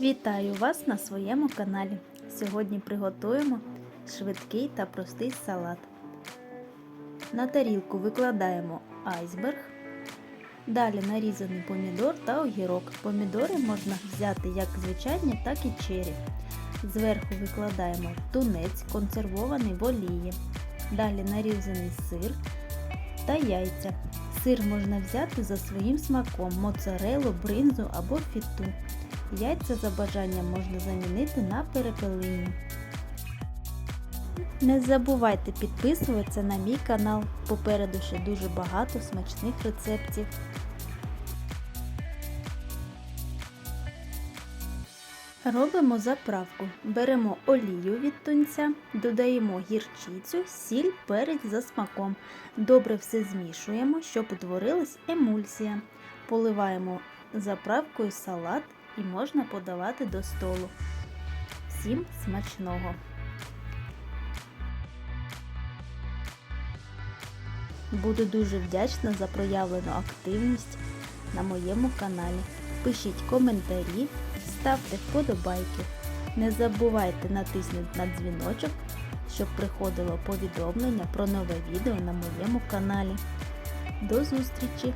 Вітаю вас на своєму каналі. Сьогодні приготуємо швидкий та простий салат. На тарілку викладаємо айсберг. Далі нарізаний помідор та огірок. Помідори можна взяти як звичайні, так і чері. Зверху викладаємо тунець, консервований в олії. Далі нарізаний сир та яйця. Сир можна взяти за своїм смаком моцарелу, бринзу або фіту. Яйця за бажанням можна замінити на перепелині. Не забувайте підписуватися на мій канал. Попереду ще дуже багато смачних рецептів. Робимо заправку. Беремо олію від тунця, додаємо гірчицю, сіль, перець за смаком. Добре все змішуємо, щоб утворилась емульсія. Поливаємо заправкою салат і можна подавати до столу. Всім смачного! Буду дуже вдячна за проявлену активність на моєму каналі. Пишіть коментарі, ставте вподобайки. Не забувайте натиснути на дзвіночок, щоб приходило повідомлення про нове відео на моєму каналі. До зустрічі!